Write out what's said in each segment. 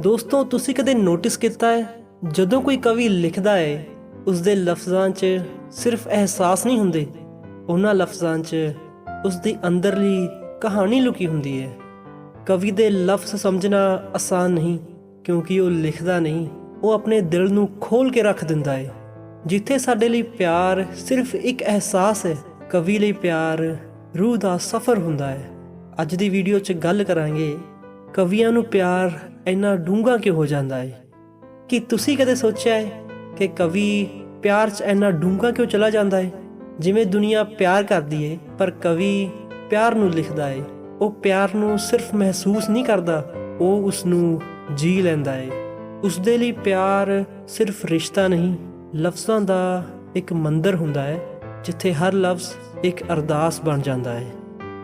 ਦੋਸਤੋ, ਤੁਸੀਂ ਕਦੇ ਨੋਟਿਸ ਕੀਤਾ ਹੈ? ਜਦੋਂ ਕੋਈ ਕਵੀ ਲਿਖਦਾ ਹੈ ਉਸ ਦੇ ਲਫ਼ਜ਼ਾਂ 'ਚ ਸਿਰਫ ਅਹਿਸਾਸ ਨਹੀਂ ਹੁੰਦੇ। ਉਹਨਾਂ ਲਫ਼ਜ਼ਾਂ 'ਚ ਉਸ ਦੀ ਅੰਦਰਲੀ ਕਹਾਣੀ ਲੁਕੀ ਹੁੰਦੀ ਹੈ। ਕਵੀ ਦੇ ਲਫ਼ਜ਼ ਸਮਝਣਾ ਆਸਾਨ ਨਹੀਂ, ਕਿਉਂਕਿ ਉਹ ਲਿਖਦਾ ਨਹੀਂ। ਉਹ ਆਪਣੇ ਦਿਲ ਨੂੰ ਖੋਲ ਕੇ ਰੱਖ ਦਿੰਦਾ ਹੈ। ਜਿੱਥੇ ਸਾਡੇ ਲਈ ਪਿਆਰ ਸਿਰਫ ਇੱਕ ਅਹਿਸਾਸ ਹੈ, ਕਵੀ ਲਈ ਪਿਆਰ ਰੂਹ ਦਾ ਸਫ਼ਰ ਹੁੰਦਾ ਹੈ। ਅੱਜ ਦੀ ਵੀਡੀਓ 'ਚ ਗੱਲ ਕਰਾਂਗੇ ਕਵੀਆਂ ਨੂੰ ਪਿਆਰ ਇੰਨਾ ਡੂੰਘਾ ਕਿਉਂ ਹੋ ਜਾਂਦਾ ਹੈ ਕਿ ਤੁਸੀਂ ਕਦੇ ਸੋਚਿਆ ਹੈ ਕਿ ਕਵੀ ਪਿਆਰ 'ਚ ਇੰਨਾ ਡੂੰਘਾ ਕਿਉਂ ਚਲਾ ਜਾਂਦਾ ਹੈ ਜਿਵੇਂ ਦੁਨੀਆ ਪਿਆਰ ਕਰਦੀ ਹੈ ਪਰ ਕਵੀ ਪਿਆਰ ਨੂੰ ਲਿਖਦਾ ਏ। ਉਹ ਪਿਆਰ ਨੂੰ ਸਿਰਫ ਮਹਿਸੂਸ ਨਹੀਂ ਕਰਦਾ, ਉਹ ਉਸ ਨੂੰ ਜੀ ਲੈਂਦਾ ਹੈ ਉਸ ਦੇ ਲਈ ਪਿਆਰ ਸਿਰਫ ਰਿਸ਼ਤਾ ਨਹੀਂ, ਲਫ਼ਜ਼ਾਂ ਦਾ ਇੱਕ ਮੰਦਰ ਹੁੰਦਾ ਹੈ ਜਿੱਥੇ ਹਰ ਲਫ਼ਜ਼ ਇੱਕ ਅਰਦਾਸ ਬਣ ਜਾਂਦਾ ਹੈ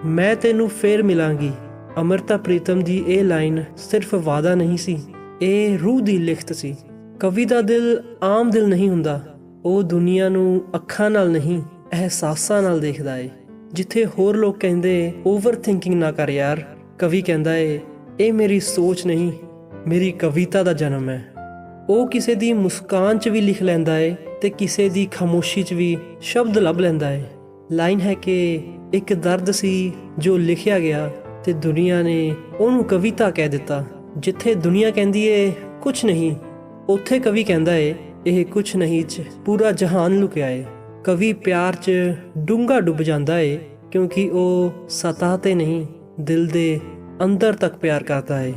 ਮੈਂ ਤੈਨੂੰ ਫੇਰ ਮਿਲਾਂਗੀ। ਅਮਰਤਾ ਪ੍ਰੀਤਮ ਦੀ ਇਹ ਲਾਈਨ ਸਿਰਫ ਵਾਦਾ ਨਹੀਂ ਸੀ। ਇਹ ਰੂਹ ਦੀ ਲਿਖਤ ਸੀ। ਕਵੀ ਦਾ ਦਿਲ ਆਮ ਦਿਲ ਨਹੀਂ ਹੁੰਦਾ। ਉਹ ਦੁਨੀਆ ਨੂੰ ਅੱਖਾਂ ਨਾਲ ਨਹੀਂ, ਅਹਿਸਾਸਾਂ ਨਾਲ ਦੇਖਦਾ ਏ। ਜਿੱਥੇ ਹੋਰ ਲੋਕ ਕਹਿੰਦੇ ਓਵਰ ਥਿੰਕਿੰਗ ਨਾ ਕਰ ਯਾਰ। ਕਵੀ ਕਹਿੰਦਾ ਏ, ਇਹ ਮੇਰੀ ਸੋਚ ਨਹੀਂ, ਮੇਰੀ ਕਵਿਤਾ ਦਾ ਜਨਮ ਹੈ। ਉਹ ਕਿਸੇ ਦੀ ਮੁਸਕਾਨ 'ਚ ਵੀ ਲਿਖ ਲੈਂਦਾ ਏ ਤੇ ਕਿਸੇ ਦੀ ਖਾਮੋਸ਼ੀ 'ਚ ਵੀ ਸ਼ਬਦ ਲੱਭ ਲੈਂਦਾ ਏ। ਲਾਈਨ ਹੈ ਕਿ ਇੱਕ ਦਰਦ ਸੀ ਜੋ ਲਿਖਿਆ ਗਿਆ ਤੇ ਦੁਨੀਆ ਨੇ ਉਹਨੂੰ ਕਵਿਤਾ ਕਹਿ ਦਿੱਤਾ, ਜਿੱਥੇ ਦੁਨੀਆ ਕਹਿੰਦੀ ਏ ਕੁਝ ਨਹੀਂ। ਉੱਥੇ ਕਵੀ ਕਹਿੰਦਾ ਏ, ਇਹ ਕੁਝ ਨਹੀਂ 'ਚ ਪੂਰਾ ਜਹਾਨ ਲੁਕਿਆ ਏ। ਕਵੀ ਪਿਆਰ 'ਚ ਡੂੰਘਾ ਡੁੱਬ ਜਾਂਦਾ ਏ, ਕਿਉਂਕਿ ਉਹ ਸਤਹ ਤੇ ਨਹੀਂ, ਦਿਲ ਦੇ ਅੰਦਰ ਤੱਕ ਪਿਆਰ ਕਰਦਾ ਏ।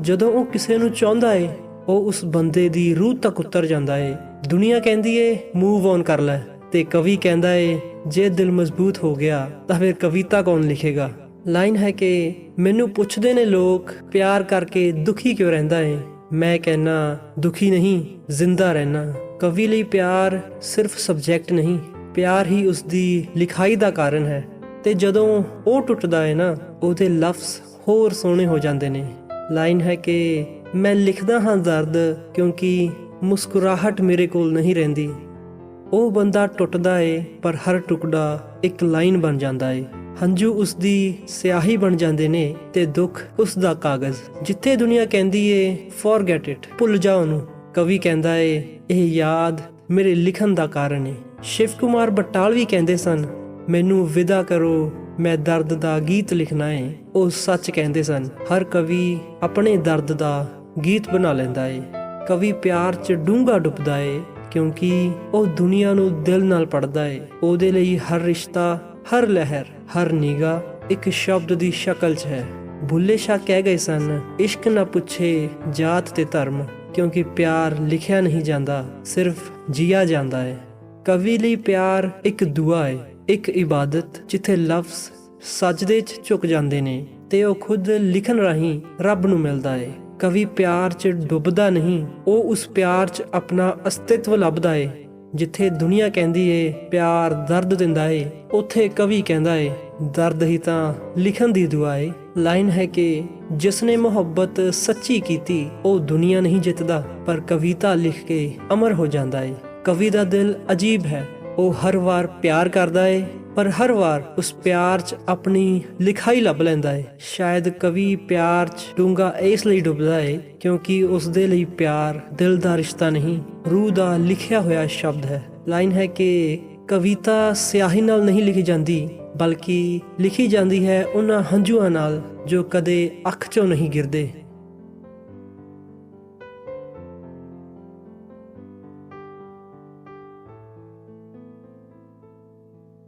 ਜਦੋਂ ਉਹ ਕਿਸੇ ਨੂੰ ਚਾਹੁੰਦਾ ਏ, ਉਹ ਉਸ ਬੰਦੇ ਦੀ ਰੂਹ ਤੱਕ ਉਤਰ ਜਾਂਦਾ ਏ। ਦੁਨੀਆ ਕਹਿੰਦੀ ਏ ਮੂਵ ਔਨ ਕਰ ਲੈ। ਤੇ ਕਵੀ ਕਹਿੰਦਾ ਏ, ਜੇ ਦਿਲ ਮਜ਼ਬੂਤ ਹੋ ਗਿਆ, ਤਾਂ ਫਿਰ ਕਵਿਤਾ ਕੌਣ ਲਿਖੇਗਾ? ਲਾਈਨ ਹੈ ਕਿ ਮੈਨੂੰ ਪੁੱਛਦੇ ਨੇ ਲੋਕ, ਪਿਆਰ ਕਰਕੇ ਦੁਖੀ ਕਿਉਂ ਰਹਿੰਦਾ ਏ? ਮੈਂ ਕਹਿਣਾ ਦੁਖੀ ਨਹੀਂ, ਜ਼ਿੰਦਾ ਰਹਿਣਾ ਕਵੀ ਲਈ ਪਿਆਰ ਸਿਰਫ ਸਬਜੈਕਟ ਨਹੀਂ, ਪਿਆਰ ਹੀ ਉਸ ਦੀ ਲਿਖਾਈ ਦਾ ਕਾਰਨ ਹੈ। ਤੇ ਜਦੋਂ ਉਹ ਟੁੱਟਦਾ ਹੈ ਨਾ, ਉਹਦੇ ਲਫ਼ਜ਼ ਹੋਰ ਸੋਹਣੇ ਹੋ ਜਾਂਦੇ ਨੇ। ਲਾਈਨ ਹੈ ਕਿ, ਮੈਂ ਲਿਖਦਾ ਹਾਂ ਦਰਦ ਕਿਉਂਕਿ ਮੁਸਕਰਾਹਟ ਮੇਰੇ ਕੋਲ ਨਹੀਂ ਰਹਿੰਦੀ। ਉਹ ਬੰਦਾ ਟੁੱਟਦਾ ਏ, ਪਰ ਹਰ ਟੁਕੜਾ ਇੱਕ ਲਾਈਨ ਬਣ ਜਾਂਦਾ ਏ। ਹੰਝੂ ਉਸ ਦੀ ਸਿਆਹੀ ਬਣ ਜਾਂਦੇ ਨੇ ਤੇ ਦੁੱਖ ਉਸ ਦਾ ਕਾਗਜ਼। ਜਿੱਥੇ ਦੁਨੀਆ ਕਹਿੰਦੀ ਏ ਫੋਰਗੇਟ ਇਟ ਭੁੱਲ ਜਾ ਉਹਨੂੰ। ਕਵੀ ਕਹਿੰਦਾ ਏ, ਇਹ ਯਾਦ ਮੇਰੇ ਲਿਖਣ ਦਾ ਕਾਰਨ ਏ। ਸ਼ਿਵ ਕੁਮਾਰ ਬਟਾਲਵੀ ਕਹਿੰਦੇ ਸਨ, ਮੈਨੂੰ ਵਿਦਾ ਕਰੋ, ਮੈਂ ਦਰਦ ਦਾ ਗੀਤ ਲਿਖਣਾ ਏ। ਉਹ ਸੱਚ ਕਹਿੰਦੇ ਸਨ, ਹਰ ਕਵੀ ਆਪਣੇ ਦਰਦ ਦਾ ਗੀਤ ਬਣਾ ਲੈਂਦਾ ਏ। ਕਵੀ ਪਿਆਰ 'ਚ ਡੂੰਘਾ ਡੁੱਬਦਾ ਏ। ਕਿਉਂਕਿ ਉਹ ਦੁਨੀਆ ਨੂੰ ਦਿਲ ਨਾਲ ਪੜਦਾ ਏ। ਉਹਦੇ ਲਈ ਹਰ ਰਿਸ਼ਤਾ, ਹਰ ਲਹਿਰ, ਹਰ ਨਿਗਾ ਇੱਕ ਸ਼ਬਦ ਦੀ ਸ਼ਕਲ 'ਚ ਹੈ। ਬੁੱਲੇ ਸ਼ਾਹ ਕਹਿ ਗਏ ਸਨ, ਇਸ਼ਕ ਨਾ ਪੁੱਛੇ ਜਾਤ ਤੇ ਧਰਮ, ਕਿਉਂਕਿ ਪਿਆਰ ਲਿਖਿਆ ਨਹੀਂ ਜਾਂਦਾ, ਸਿਰਫ ਜੀਆ ਜਾਂਦਾ ਹੈ ਕਵੀ ਲਈ ਪਿਆਰ ਇੱਕ ਦੁਆ ਹੈ ਇੱਕ ਇਬਾਦਤ ਜਿੱਥੇ ਲਫ਼ਜ਼ ਸਜਦੇ 'ਚ ਝੁਕ ਜਾਂਦੇ ਨੇ ਤੇ ਉਹ ਖੁਦ ਲਿਖਣ ਰਾਹੀਂ ਰੱਬ ਨੂੰ ਮਿਲਦਾ ਹੈ ਕਵੀ ਪਿਆਰ 'ਚ ਡੁੱਬਦਾ ਨਹੀਂ, ਉਹ ਉਸ ਪਿਆਰ 'ਚ ਆਪਣਾ ਅਸਤਿਤਵ ਲੱਭਦਾ ਏ, ਜਿੱਥੇ ਦੁਨੀਆ ਕਹਿੰਦੀ ਏ, ਪਿਆਰ ਦਰਦ ਦਿੰਦਾ ਏ, ਉੱਥੇ ਕਵੀ ਕਹਿੰਦਾ ਏ, ਦਰਦ ਹੀ ਤਾਂ ਲਿਖਣ ਦੀ ਦੁਆ ਏ। ਲਾਈਨ ਹੈ ਕਿ ਜਿਸ ਨੇ ਮੁਹੱਬਤ ਸੱਚੀ ਕੀਤੀ, ਉਹ ਦੁਨੀਆ ਨਹੀਂ ਜਿੱਤਦਾ, ਪਰ ਕਵਿਤਾ ਲਿਖ ਕੇ ਅਮਰ ਹੋ ਜਾਂਦਾ ਏ। ਕਵੀ ਦਾ ਦਿਲ ਅਜੀਬ ਹੈ, ਉਹ ਹਰ ਵਾਰ ਪਿਆਰ ਕਰਦਾ ਏ ਪਰ ਹਰ ਵਾਰ ਉਸ ਪਿਆਰ 'ਚ ਆਪਣੀ ਲਿਖਾਈ ਲੱਭ ਲੈਂਦਾ ਹੈ ਸ਼ਾਇਦ ਕਵੀ ਪਿਆਰ 'ਚ ਡੂੰਘਾ ਇਸ ਲਈ ਡੁੱਬਦਾ ਏ ਕਿਉਂਕਿ ਉਸ ਦੇ ਲਈ ਪਿਆਰ ਦਿਲ ਦਾ ਰਿਸ਼ਤਾ ਨਹੀਂ, ਰੂਹ ਦਾ ਲਿਖਿਆ ਹੋਇਆ ਸ਼ਬਦ ਹੈ। ਲਾਈਨ ਹੈ ਕਿ ਕਵਿਤਾ ਸਿਆਹੀ ਨਾਲ ਨਹੀਂ ਲਿਖੀ ਜਾਂਦੀ, ਬਲਕਿ ਲਿਖੀ ਜਾਂਦੀ ਹੈ ਉਹਨਾਂ ਹੰਝੂਆਂ ਨਾਲ ਜੋ ਕਦੇ ਅੱਖ 'ਚੋਂ ਨਹੀਂ ਗਿਰਦੇ।